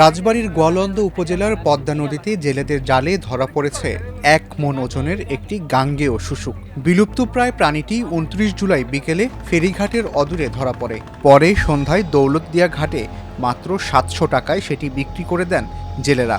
রাজবাড়ীর গোয়ালন্দ উপজেলার পদ্মা নদীতে জেলেদের জালে ধরা পড়েছে এক মন ওজনের একটি গাঙ্গেয় শুশুক। বিলুপ্তপ্রায় প্রাণীটি উনত্রিশ জুলাই বিকেলে ফেরিঘাটের অদূরে ধরা পড়ে। পরে সন্ধ্যায় দৌলতদিয়া ঘাটে মাত্র সাতশো টাকায় সেটি বিক্রি করে দেন জেলেরা।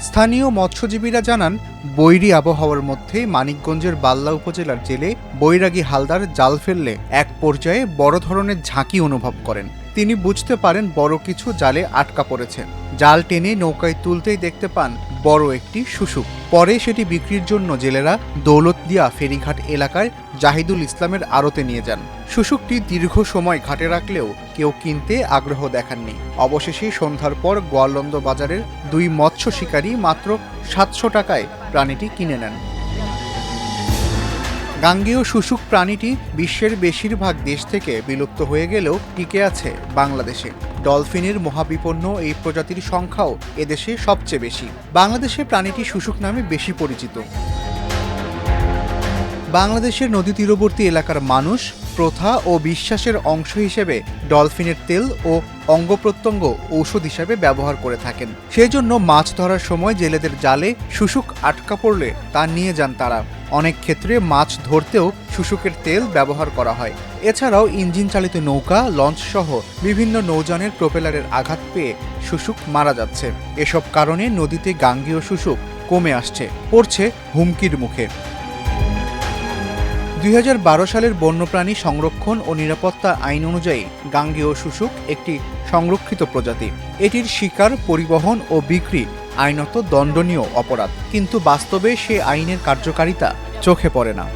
স্থানীয় মৎস্যজীবীরা জানান, বৈরী আবহাওয়ার মধ্যে মানিকগঞ্জের বাল্লা উপজেলার জেলে বৈরাগী হালদার জাল ফেললে এক পর্যায়ে বড় ধরনের ঝাঁকি অনুভব করেন। তিনি বুঝতে পারেন বড় কিছু জালে আটকা পড়েছে। জাল টেনে নৌকায় তুলতেই দেখতে পান বড় একটি শুশুক পরে সেটি বিক্রির জন্য জেলেরা দৌলতদিয়া ফেরিঘাট এলাকায় জাহিদুল ইসলামের আড়তে নিয়ে যান। শুশুকটি দীর্ঘ সময় ঘাটে রাখলেও কেউ কিনতে আগ্রহ দেখাননি। অবশেষে সন্ধ্যার পর গোয়ালন্দ বাজারের দুই মৎস্য শিকারী মাত্র সাতশো টাকায় প্রাণীটি কিনে নেন। গাঙ্গেয় শুশুক প্রাণীটি বিশ্বের বেশিরভাগ দেশ থেকে বিলুপ্ত হয়ে গেলেও টিকে আছে বাংলাদেশে। ডলফিনের মহাবিপন্ন এই প্রজাতির সংখ্যাও এদেশে সবচেয়ে বেশি। বাংলাদেশে প্রাণীটি শুশুক নামে বেশি পরিচিত। বাংলাদেশের নদী তীরবর্তী এলাকার মানুষ, প্রথা ও বিশ্বাসের অংশ হিসেবে ডলফিনের তেল ও অঙ্গ প্রত্যঙ্গ ঔষধ হিসেবে ব্যবহার করে থাকেন। সেজন্য মাছ ধরার সময় জেলেদের জালে শুশুক আটকা পড়লে তা নিয়ে যান তারা। অনেক ক্ষেত্রে মাছ ধরতেও শুশুকের তেল ব্যবহার করা হয়। এছাড়াও ইঞ্জিন চালিত নৌকা, লঞ্চ সহ বিভিন্ন নৌযানের প্রোপেলারের আঘাত পেয়ে শুশুক মারা যাচ্ছে। এসব কারণে নদীতে গাঙ্গেয় শুশুক কমে আসছে, পড়ছে হুমকির মুখে। দুই হাজার বারো সালের বন্যপ্রাণী সংরক্ষণ ও নিরাপত্তা আইন অনুযায়ী গাঙ্গেয় শুশুক একটি সংরক্ষিত প্রজাতি। এটির শিকার, পরিবহন ও বিক্রি আইনত দণ্ডনীয় অপরাধ কিন্তু বাস্তবে সে আইনের কার্যকারিতা চোখে পড়ে না।